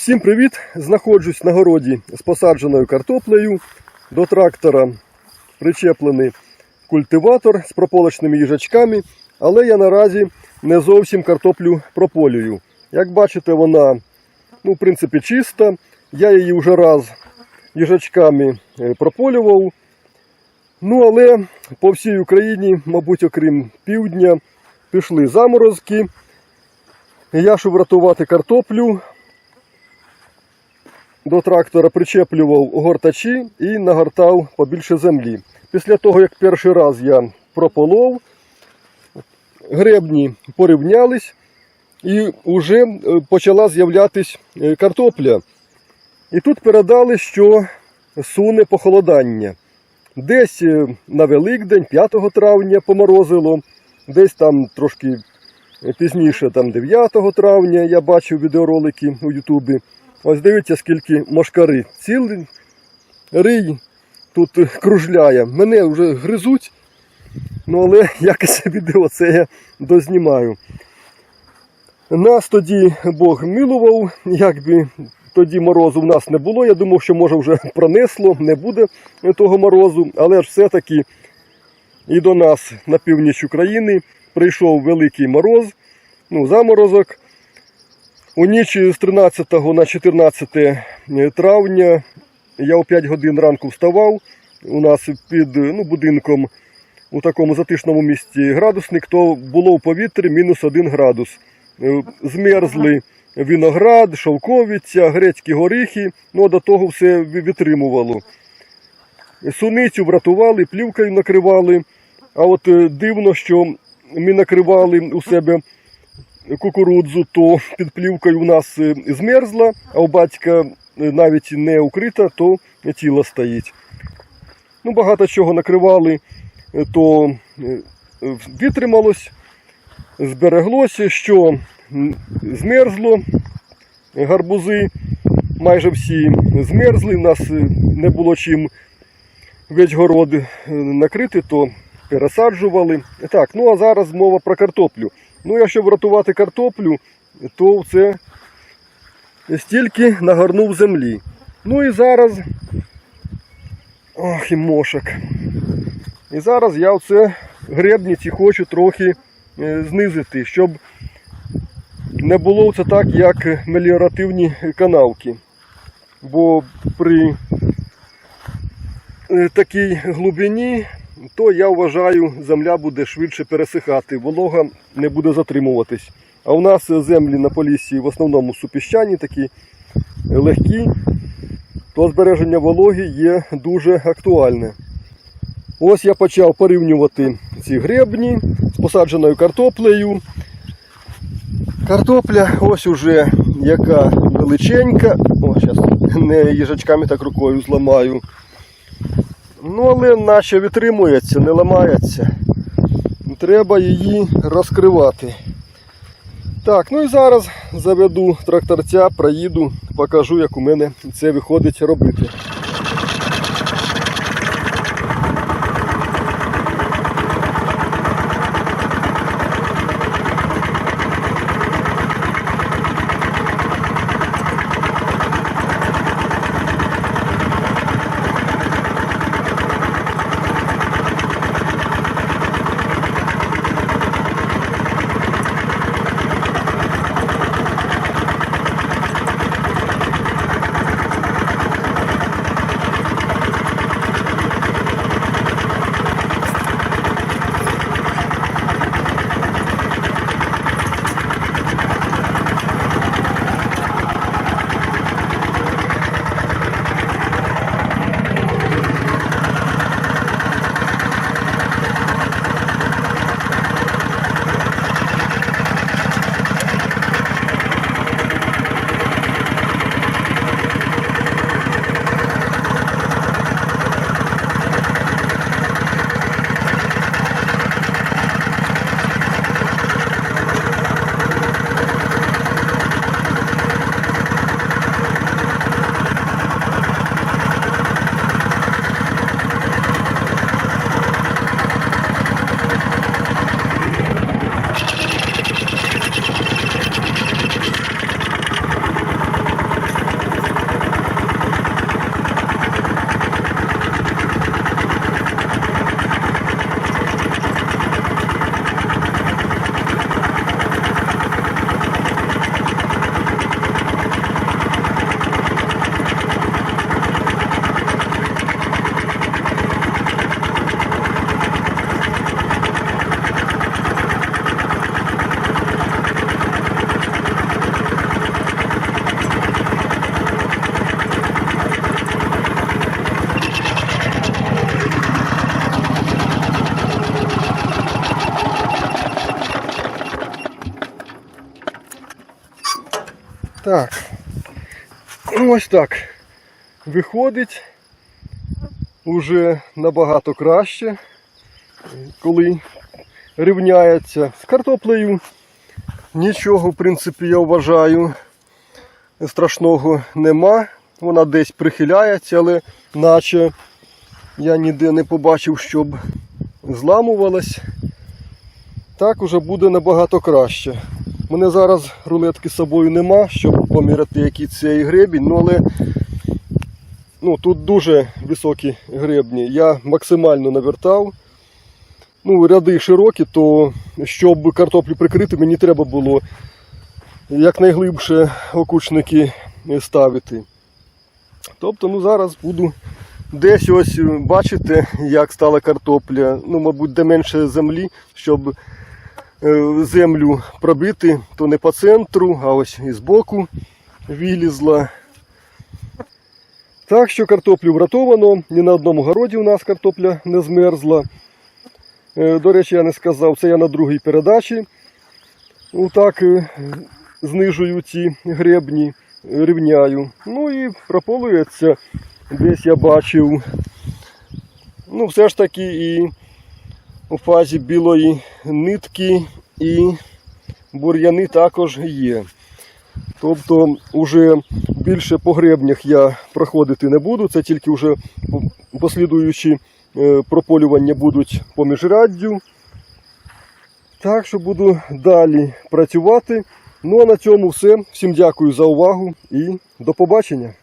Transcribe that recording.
Всім привіт! Знаходжусь на городі з посадженою картоплею. До трактора причеплений культиватор з прополочними їжачками, але я наразі не зовсім картоплю прополюю. Як бачите, вона ну, в принципі чиста. Я її вже раз їжачками е, прополював. Ну, але по всій Україні, мабуть, окрім півдня, пішли заморозки. Я, щоб врятувати картоплю, до трактора причеплював гортачі і нагортав побільше землі. Після того, як перший раз я прополов, гребні порівнялись і вже почала з'являтись е, картопля. І тут передали, що суне похолодання. Десь е, на Великдень, 5 травня поморозило, десь там трошки пізніше, там 9 травня, я бачив відеоролики у Ютубі. Ось дивіться, скільки мошкари. Цілий рий тут кружляє. Мене вже гризуть, ну але якось відео це я дознімаю. Нас тоді Бог милував, якби тоді морозу в нас не було. Я думав, що може вже пронесло, не буде того морозу, але ж все-таки і до нас на північ України прийшов великий мороз, ну, заморозок. У ніч з 13 на 14 травня я о 5 годин ранку вставав. У нас під ну, будинком у такому затишному місці градусник, то було в повітрі мінус 1 градус. Е, Змерзли виноград, шовковиця, грецькі горіхи, ну до того все витримувало. Суницю врятували, плівкою накривали. А от е, дивно, що ми накривали у себе кукурудзу, то під плівкою у нас е, змерзла, а у батька е, навіть не укрита, то тіло стоїть. Ну, Багато чого накривали, е, то витрималось, збереглося, що змерзло, гарбузи майже всі змерзли, у нас не було чим весь город накрити, то пересаджували. Так, ну а зараз мова про картоплю. Ну, якщо врятувати картоплю, то це стільки нагорнув землі. Ну і зараз. Ох, і мошок. І зараз я оце гребниці хочу трохи е, знизити, щоб не було це так, як меліоративні канавки. Бо при е, такій глибині то я вважаю, земля буде швидше пересихати, волога не буде затримуватись. А у нас землі на полісі в основному супіщані, такі легкі, то збереження вологи є дуже актуальне. Ось я почав порівнювати ці гребні з посадженою картоплею. Картопля ось уже яка величенька. О, зараз не їжачками так рукою зламаю. Ну, але наче витримується, не ламається. Треба її розкривати. Так, ну і зараз заведу тракторця, проїду, покажу, як у мене це виходить робити. Так. Ну, Ось так. Виходить уже набагато краще, коли рівняється з картоплею. Нічого, в принципі, я вважаю, страшного нема. Вона десь прихиляється, але наче я ніде не побачив, щоб зламувалась. Так уже буде набагато краще. Мене зараз рулетки з собою нема, щоб поміряти, який цей гребінь, ну але ну, тут дуже високі гребні. Я максимально навертав. Ну, ряди широкі, то щоб картоплю прикрити, мені треба було якнайглибше окучники ставити. Тобто, ну зараз буду десь ось бачите, як стала картопля. Ну, мабуть, де менше землі, щоб землю пробити, то не по центру, а ось і збоку вилізла. Так що картоплю врятовано. Ні на одному городі у нас картопля не змерзла. Е, До речі, я не сказав, це я на другій передачі. Отак е, знижую ці гребні, рівняю. Ну і прополується. Десь я бачив. Ну, все ж таки і у фазі білої нитки і бур'яни також є. Тобто уже більше по гребнях я проходити не буду, це тільки вже послідуючі е, прополювання будуть по міжряддю. Так що буду далі працювати. Ну а на цьому все. Всім дякую за увагу і до побачення.